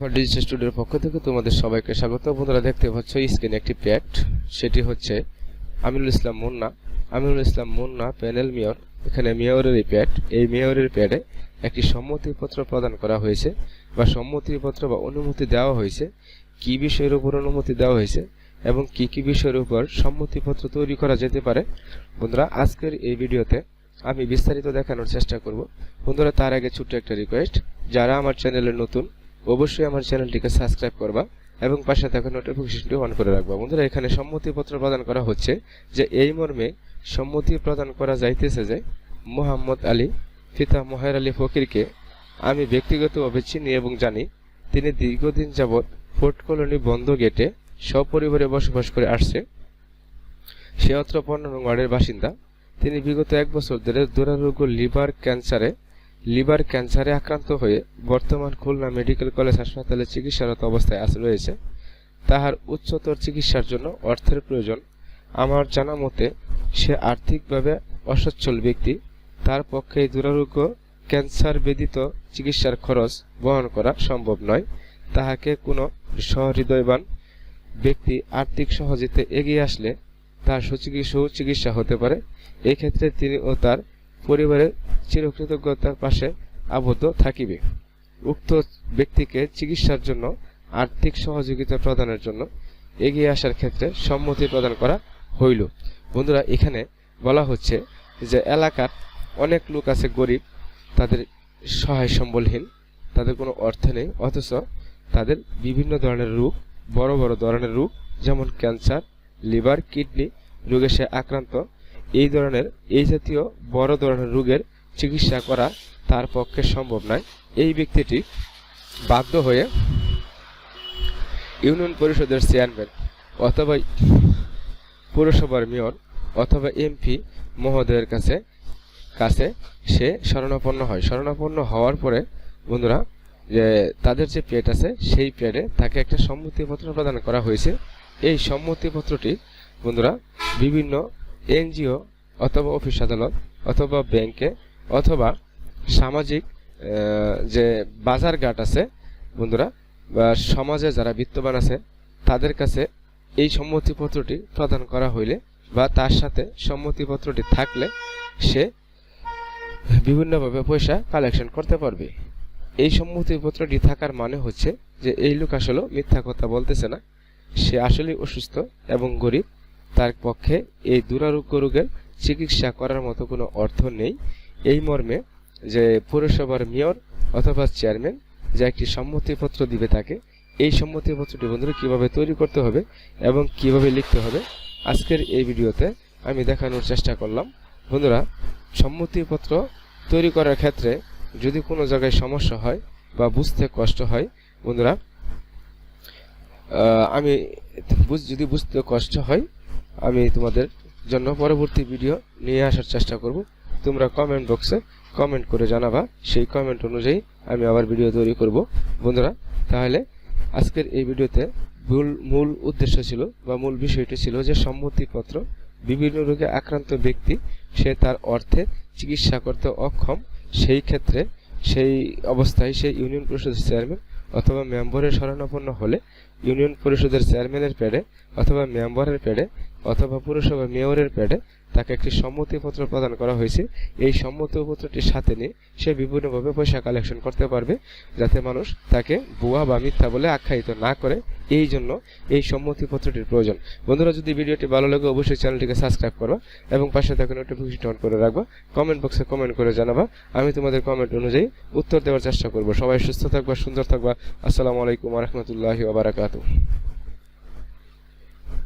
Digital স্টুডিওর পক্ষ থেকে তোমাদের সবাইকে স্বাগত। বন্ধুরা, দেখতে পাচ্ছ স্ক্রিনে একটি প্যাড সেটি হচ্ছে আমিনুল ইসলাম মুন্না। আমিনুল ইসলাম মুন্না প্যানেল মেয়র এখানে মেয়রের এই প্যাড এই মেয়রের প্যাডে একটি সম্মতিপত্র প্রদান করা হয়েছে বা সম্মতিপত্র বা অনুমতি দেওয়া হয়েছে। কি বিষয়ের উপর অনুমতি দেওয়া হয়েছে এবং কি কি বিষয়ের উপর সম্মতিপত্র তৈরি করা যেতে পারে? বন্ধুরা, আজকের এই ভিডিওতে আমি বিস্তারিত দেখানোর চেষ্টা করব। বন্ধুরা, তার আগে ছোট্ট একটা রিকোয়েস্ট যারা আমার চ্যানেলে নতুন অবশ্যই আমার চ্যানেলটিকে সাবস্ক্রাইব করবা এবং পাশে থাকা নোটিফিকেশনটি অন করে রাখবা। বন্ধুরা, এখানে সম্মতিপত্র প্রদান করা হচ্ছে যে এই মর্মে সম্মতি প্রদান করা যাইতেছে যে মোহাম্মদ আলী ফিতা মোহের আলী ফকিরকে আমি ব্যক্তিগতভাবে চিনি এবং জানি তিনি দীর্ঘদিন যাবৎ ফোর্ট কলোনি বন্ধ গেটে সপরিবারে বসবাস করে আসছে। সে অত্র পনেরো ওয়ার্ডের বাসিন্দা। তিনি বিগত এক বছর ধরে দুরারোগ্য লিভার ক্যান্সারে লিভার ক্যান্সারে আক্রান্ত হয়ে বর্তমান খুলনা মেডিকেল কলেজ হাসপাতালে চিকিৎসারত অবস্থায় আছে রয়েছে। তাহার উচ্চতর চিকিৎসার জন্য অর্থের প্রয়োজন। আমার জানা মতে, সে আর্থিকভাবে অসচ্ছল ব্যক্তি। তার পক্ষে দুরারোগ্য ক্যান্সার বেদিত চিকিৎসার খরচ বহন করা সম্ভব নয়। তাহাকে কোনো সহৃদয়বান ব্যক্তি আর্থিক সহযোগিতা এগিয়ে আসলে তার সুচিকিৎসা হতে পারে। এক্ষেত্রে তিনি ও তার পরিবারের চিরকৃতজ্ঞতার পাশে আবদ্ধ থাকিবে। উক্ত ব্যক্তিকে চিকিৎসার জন্য, আর্থিক সহযোগিতা প্রদানের জন্য এগিয়ে আসার ক্ষেত্রে সম্মতি প্রদান করা হইল। বন্ধুরা, এখানে বলা হচ্ছে যে, এলাকার অনেক লোক আছে গরিব, তাদের সহায় সম্বলহীন, তাদের কোনো অর্থ নেই, অথচ তাদের বিভিন্ন ধরনের রোগ, বড় বড় ধরনের রোগ, যেমন ক্যান্সার, লিভার, কিডনি, রোগে সে আক্রান্ত। এই ধরনের, এই জাতীয় বড় ধরনের রোগের চিকিৎসা করা তার পক্ষে সম্ভব নয়। এই ব্যক্তিটি বাধ্য হয়ে ইউনিয়ন পরিষদের চেয়ারম্যান অথবা পৌরসভার মেয়র অথবা এমপি মহোদয়ের কাছে কাছে সে শরণাপন্ন হয়। শরণাপন্ন হওয়ার পরে, বন্ধুরা, যে তাদের যে পেড আছে, সেই পেডে তাকে একটা সম্মতিপত্র প্রদান করা হয়েছে। এই সম্মতিপত্রটি, বন্ধুরা, বিভিন্ন এনজিও অথবা অফিস আদালত অথবা ব্যাংকে অথবা সামাজিক যে বাজার ঘাট আছে, বন্ধুরা, বা সমাজে যারা বিত্তবান আছে, তাদের কাছে এই সম্মতিপত্রটি প্রদান করা হইলে বা তার সাথে সম্মতিপত্রটি থাকলে সে বিভিন্নভাবে পয়সা কালেকশন করতে পারবে। এই সম্মতিপত্রটি থাকার মানে হচ্ছে যে এই লোক আসলে মিথ্যা কথা বলতেছে না। সে আসলে অসুস্থ এবং গরিব। তার পক্ষে এই দুরারোগ্য রোগের চিকিৎসা করার মতো কোনো অর্থ নেই। এই মর্মে যে পৌরসভার মেয়র অথবা চেয়ারম্যান যে একটি সম্মতিপত্র দিবে তাকে, এই সম্মতিপত্রটি বন্ধুরা কীভাবে তৈরি করতে হবে এবং কীভাবে লিখতে হবে, আজকের এই ভিডিওতে আমি দেখানোর চেষ্টা করলাম। বন্ধুরা, সম্মতিপত্র তৈরি করার ক্ষেত্রে যদি কোনো জায়গায় সমস্যা হয় বা বুঝতে কষ্ট হয়, বন্ধুরা আমি যদি বুঝতে কষ্ট হয় আমি তোমাদের জন্য পরবর্তী ভিডিও নিয়ে আসার চেষ্টা করব। তোমরা কমেন্ট বক্সে কমেন্ট করে জানাবা। সেই কমেন্ট অনুযায়ী আমি আবার ভিডিও তৈরি করব। বন্ধুরা, তাহলে আজকের এই ভিডিওতে মূল মূল উদ্দেশ্য ছিল বা মূল বিষয়টি ছিল যে সম্মতিপত্র বিভিন্ন রোগে আক্রান্ত ব্যক্তি, সে তার অর্থে চিকিৎসা করতে অক্ষম, সেই ক্ষেত্রে সেই অবস্থায় সেই ইউনিয়ন পরিষদের চেয়ারম্যান অথবা মেম্বারের শরণাপন্ন হলে ইউনিয়ন পরিষদের চেয়ারম্যানের প্যাডে অথবা মেম্বারের প্যাডে অথবা পুরসভা মেয়রের প্যাডে তাকে একটি সম্মতিপত্র প্রদান করা হয়েছে। এই সম্মতিপত্রটির সাথে নিয়ে সে বিভিন্নভাবে পয়সা কালেকশন করতে পারবে যাতে মানুষ তাকে ভুয়া বা মিথ্যা বলে আখ্যায়িত না করে। এই জন্য এই সম্মতিপত্রটির প্রয়োজন। বন্ধুরা, যদি ভিডিওটি ভালো লাগে, অবশ্যই চ্যানেলটিকে সাবস্ক্রাইব করবা এবং পাশে থাকা নোটিফিকেশন অন করে রাখবা। কমেন্ট বক্সে কমেন্ট করে জানাবা। আমি তোমাদের কমেন্ট অনুযায়ী উত্তর দেওয়ার চেষ্টা করব। সবাই সুস্থ থাকবা, সুন্দর থাকবা। আসসালামু আলাইকুম রহমতুল্লাহি ওবরাকাতু と。